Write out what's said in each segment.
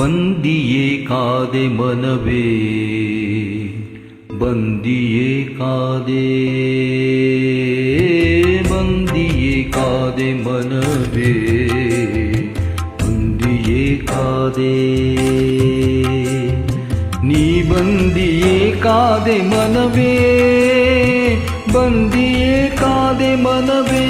ಬಂದಿಯೇ ಕಾದೆ ಮನವೇ ಬಂದಿಯೇ ಕಾದೆ ಬಂದಿಯೇ ಕಾದೆ ಮನವೇ ಬಂದಿಯೇ ಕಾದೆ ನೀ ಬಂದಿಯೇ ಕಾದೆ ಮನವೇ ಬಂದಿಯೇ ಕಾದೆ ಮನವೇ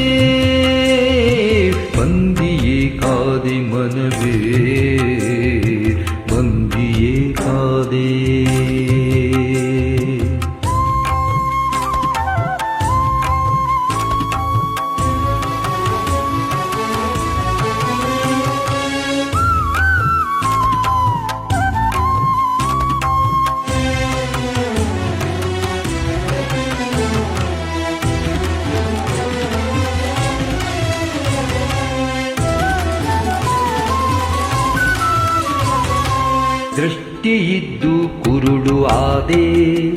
ದೃಷ್ಟಿಯಿದ್ದು ಕುರುಡು ಆದೆ.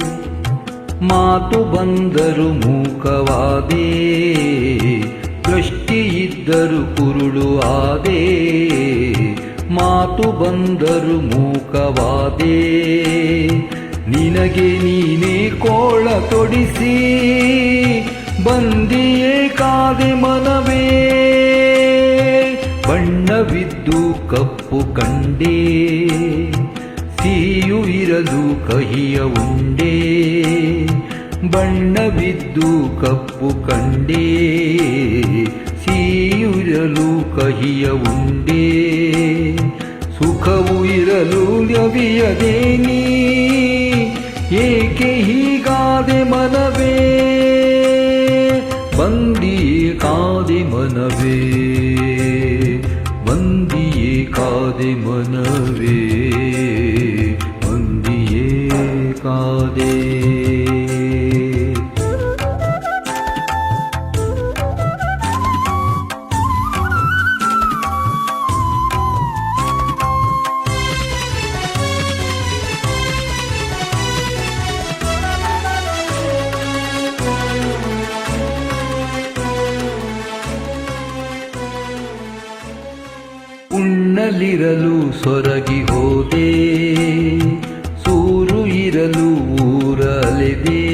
ಮಾತು ಬಂದರು ಮೂಕವಾದೆ. ದೃಷ್ಟಿಯಿದ್ದರು ಕುರುಡು ಆದೆ. ಮಾತು ಬಂದರು ಮೂಕವಾದೆ. ನಿನಗೆ ನೀನೇ ಕೋಳ ತೊಡಿಸಿ, ಬಂದಿಯೇ ಕಾದೆ ಮನವೇ. ಬಣ್ಣವಿದ್ದು ಕಪ್ಪು ಕಂಡೇ. ಇರಲು ಕಹಿಯ ಉಂಡೇ ಬಣ್ಣವಿದ್ದು ಕಪ್ಪು ಕಂಡೇ ಸೀಯುರಲು ಕಹಿಯ ಉಂಡೇ. ಸುಖವು ಇರಲು ಲವಿಯದೇ ನೀ, ಏಕೆ ಹೀಗಾದೆ ಮನವೇ? ಬಂದಿಯೇ ಕಾದೆ ಮನವೇ? ಬಂದಿಯೇ ಕಾದೆ ಮನವೇ? ಕಾದೆ ಉಣ್ಣಲಿರಲು ಸೊರಗಿ ಹೋದೆ. ಇರಲು ಊರಲೆದೆ.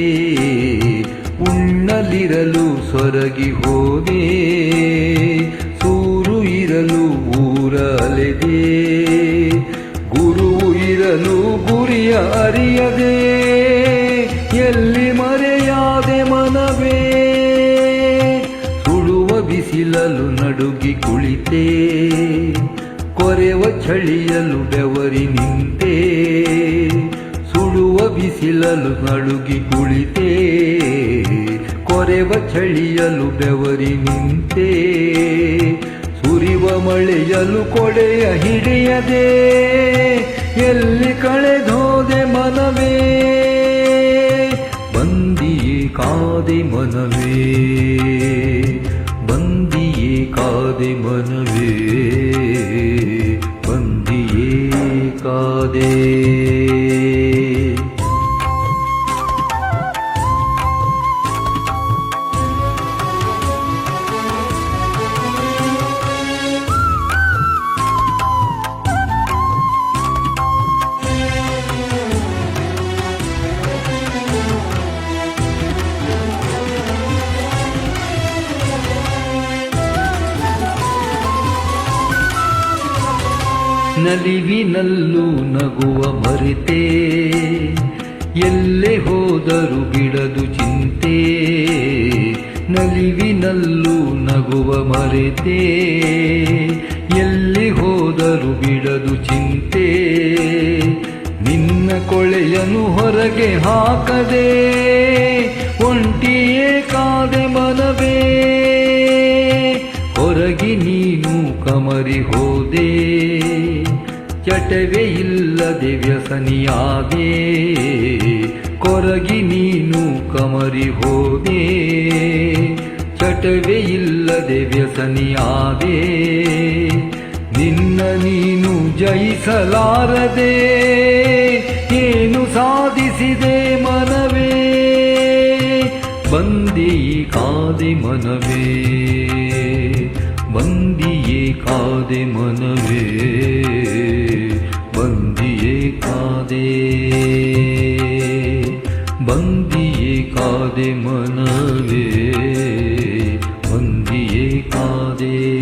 ಉಣ್ಣಲಿರಲು ಸೊರಗಿ ಹೋದೆ. ಸೂರು ಇರಲು ಊರಲಿದೆ. ಗುರು ಇರಲು ಗುರಿಯ ಅರಿಯದೆ. ಎಲ್ಲಿ ಮರೆಯಾದೆ ಮನವೇ. ಸುಡುವ ಬಿಸಿಲಲು ನಡುಗಿ ಕುಳಿತೆ. ಕೊರೆವ ಚಳಿಯಲು ಬೆವರಿ ನಿಂತೆ. ಬಿಸಿಲಲು ನಡುಗಿ ಕುಳಿತೇ, ಕೊರೆವ ಚಳಿಯಲು ಬೆವರಿ ನಿಂತೆ, ಸುರಿವ ಮಳೆಯಲು ಕೊಡೆಯ ಹಿಡಿಯದೆ, ಎಲ್ಲಿ ಕಳೆದೋದೆ ಮನವೇ? ಬಂದಿಯೇ ಕಾದೆ ಮನವೇ? ಬಂದಿಯೇ ಕಾದೆ ಮನವೇ? ಬಂದಿಯೇ ಕಾದೆ? ನಲಿವಿನಲ್ಲೂ ನಗುವ ಮರೆತೆ. ಎಲ್ಲೆ ಹೋದರೂ ಬಿಡದು ಚಿಂತೆ. ನಲಿವಿನಲ್ಲೂ ನಗುವ ಮರೆತೆ. ಎಲ್ಲಿ ಹೋದರೂ ಬಿಡದು ಚಿಂತೆ. ನಿನ್ನ ಕೊಳೆಯನು ಹೊರಗೆ ಹಾಕದೆ, ಒಂಟಿಯೇ ಕಾದೆ ಮನವೇ ಹೊರಗಿ ನೀನು ಕಮರಿ ಹೋದೆ. ಚಟವೇ ಇಲ್ಲದೆ ವ್ಯಸನಿಯಾದೆ. ಕೊರಗಿ ನೀನು ಕಮರಿ ಹೋದೆ. ಚಟವೇ ಇಲ್ಲದೆ ವ್ಯಸನಿಯಾದೆ. ನಿನ್ನ ನೀನು ಜಯಿಸಲಾರದೆ. ಏನು ಸಾಧಿಸಿದೆ ಮನವೇ. ಬಂದಿ ಕಾದೆ ಮನವೇ. ಬಂದಿಯೇ ಕಾದೆ ಮನವೇ. कादे बंदिये कादे मनवे बंदिये कादे